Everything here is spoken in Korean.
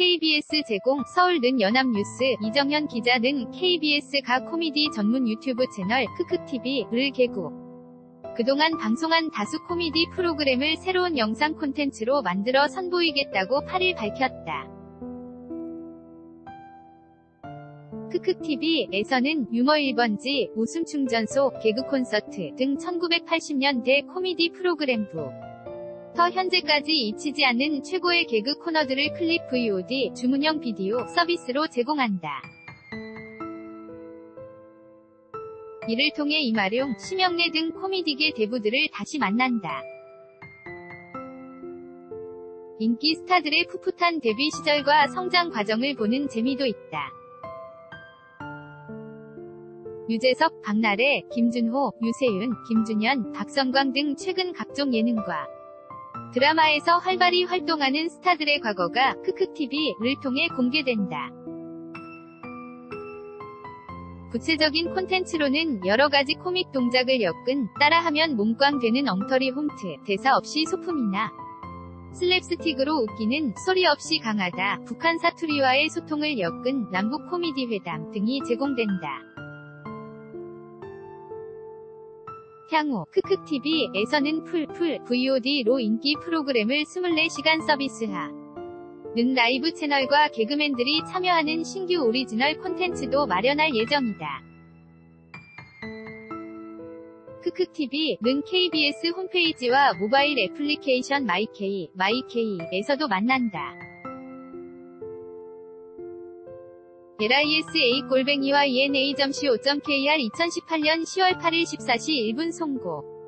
KBS 제공 서울 는 연합뉴스 이정현 기자 는 KBS 가 코미디 전문 유튜브 채널 크크TV를 개국. 그동안 방송한 다수 코미디 프로그램을 새로운 영상 콘텐츠로 만들어 선보이겠다고 8일 밝혔다. 크크TV에서는 유머 1번지, 웃음 충전소, 개그 콘서트 등 1980년대 코미디 프로그램부. 더 현재까지 잊히지 않는 최고의 개그 코너들을 클립 VOD, 주문형 비디오 서비스로 제공한다. 이를 통해 이마룡, 심영래 등 코미디계 대부들을 다시 만난다. 인기 스타들의 풋풋한 데뷔 시절과 성장 과정을 보는 재미도 있다. 유재석, 박나래, 김준호, 유세윤, 김준현, 박성광 등 최근 각종 예능과 드라마에서 활발히 활동하는 스타들의 과거가 크크TV를 통해 공개된다. 구체적인 콘텐츠로는 여러가지 코믹 동작을 엮은 따라하면 몸꽝 되는 엉터리 홈트, 대사 없이 소품이나 슬랩스틱으로 웃기는 소리 없이 강하다, 북한 사투리와의 소통을 엮은 남북 코미디 회담 등이 제공된다. 향후 크크TV에서는 풀풀 VOD로 인기 프로그램을 24시간 서비스하. 는 라이브 채널과 개그맨들이 참여하는 신규 오리지널 콘텐츠도 마련할 예정이다. 크크TV는 KBS 홈페이지와 모바일 애플리케이션 마이케이, 마이케이에서도 만난다. Lisa 골뱅이와 ena.co.kr 2018년 10월 8일 14시 1분 송고